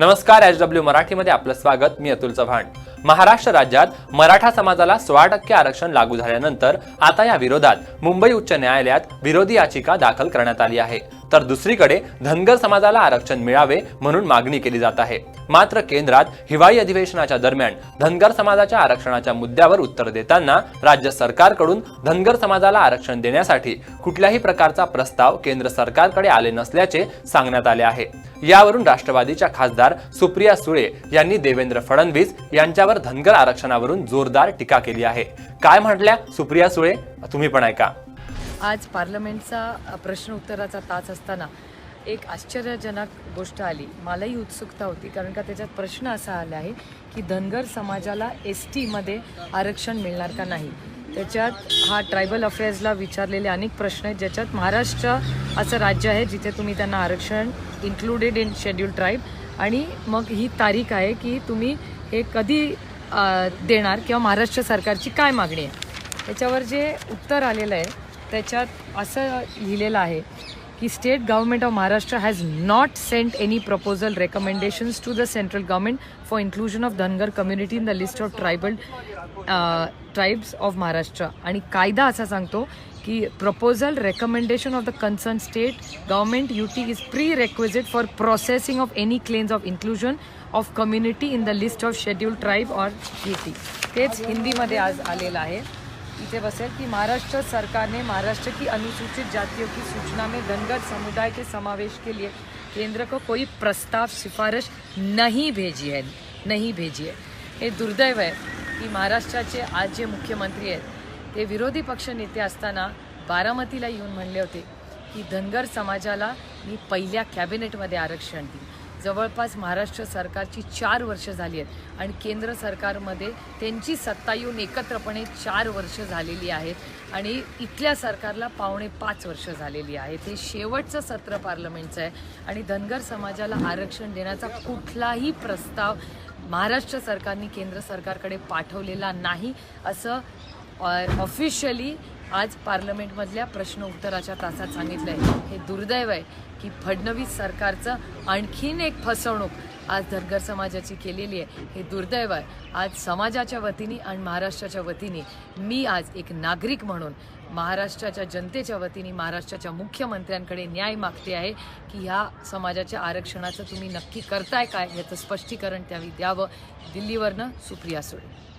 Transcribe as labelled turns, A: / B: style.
A: नमस्कार H W मराठीमध्ये आपलं स्वागत. मी अतुल चव्हाण. महाराष्ट्र राज्यात मराठा समाजाला सोळा टक्के आरक्षण लागू झाल्यानंतर आता या विरोधात मुंबई उच्च न्यायालयात विरोधी याचिका दाखल करण्यात आली आहे. तर दुसरीकडे धनगर समाजाला आरक्षण मिळावे म्हणून मागणी केली जात आहे. मात्र केंद्रात हिवाळी अधिवेशनाच्या दरम्यान धनगर समाजाच्या आरक्षणाच्या मुद्द्यावर उत्तर देताना राज्य सरकारकडून धनगर समाजाला आरक्षण देण्यासाठी कुठल्याही प्रकारचा प्रस्ताव केंद्र सरकारकडे आले नसल्याचे सांगण्यात आले आहे. यावरून राष्ट्रवादीच्या खासदार सुप्रिया सुळे यांनी देवेंद्र फडणवीस यांच्यावर धनगर आरक्षणावरून जोरदार टीका केली आहे. काय म्हटल्या सुप्रिया सुळे? तुम्ही पण ऐका.
B: आज पार्लमेंटचा प्रश्न उत्तराचा तास असताना एक आश्चर्यजनक गोष्ट आली. मलाही उत्सुकता होती कारण का त्याच्यात प्रश्न असा आला आहे की धनगर समाजाला एस टीमध्ये आरक्षण मिळणार का नाही? त्याच्यात हा ट्रायबल अफेअर्सला विचारलेले अनेक प्रश्न आहेत ज्याच्यात महाराष्ट्र असं राज्य आहे जिथे तुम्ही त्यांना आरक्षण इन्क्लुडेड इन शेड्यूल ट्राईब आणि मग ही तारीख आहे की तुम्ही हे कधी देणार किंवा महाराष्ट्र सरकारची काय मागणी आहे? त्याच्यावर जे उत्तर आलेलं आहे त्याच्यात असं लिहिलेलं आहे की state government of Maharashtra has not sent any proposal recommendations to the central government for inclusion of Dhangar community in the list of tribal tribes of Maharashtra आणि कायदा असा सांगतो की proposal recommendation of the concern state government UT is prerequisite for processing of any claims of inclusion of community in the list of schedule tribe or UT तेच हिंदीमध्ये आज आलेलं आहे. इथे बसेल कि महाराष्ट्र सरकार ने महाराष्ट्र की अनुसूचित जातियों की सूचना में धनगर समुदाय के समावेश के लिए केंद्र को कोई प्रस्ताव सिफारिश नहीं भेजी है नहीं भेजी आहे हे दुर्दैव आहे की महाराष्ट्राचे आज जे मुख्यमंत्री आहेत ते विरोधी पक्ष नेते असताना बारामतीला येऊन म्हणले होते की धनगर समाजाला मी पहिल्या कॅबिनेटमध्ये आरक्षण देईन. जवळपास महाराष्ट्र सरकारची चार वर्ष झाली आहेत आणि केंद्र सरकारमध्ये त्यांची सत्ता येऊन एकत्रपणे चार वर्ष झालेली आहेत आणि इथल्या सरकारला पावणे पाच वर्ष झालेली आहेत. हे शेवटचं सत्र पार्लमेंटचं आहे आणि धनगर समाजाला आरक्षण देण्याचा कुठलाही प्रस्ताव महाराष्ट्र सरकारने केंद्र सरकारकडे पाठवलेला नाही असं ऑफिशियली आज पार्लमेंटमधल्या प्रश्न उत्तराच्या तासात सांगितलं आहे हे दुर्दैव आहे की फडणवीस सरकारचं आणखीन एक फसवणूक आज धनगर समाजाची केलेली आहे. हे दुर्दैव आहे. आज समाजाच्या वतीने आणि महाराष्ट्राच्या वतीने मी आज एक नागरिक म्हणून महाराष्ट्राच्या जनतेच्या वतीने महाराष्ट्राच्या मुख्यमंत्र्यांकडे न्याय मागते आहे की ह्या समाजाच्या आरक्षणाचं तुम्ही नक्की करताय काय याचं स्पष्टीकरण त्यावेळी द्यावं. दिल्लीवरनं सुप्रिया सुळे.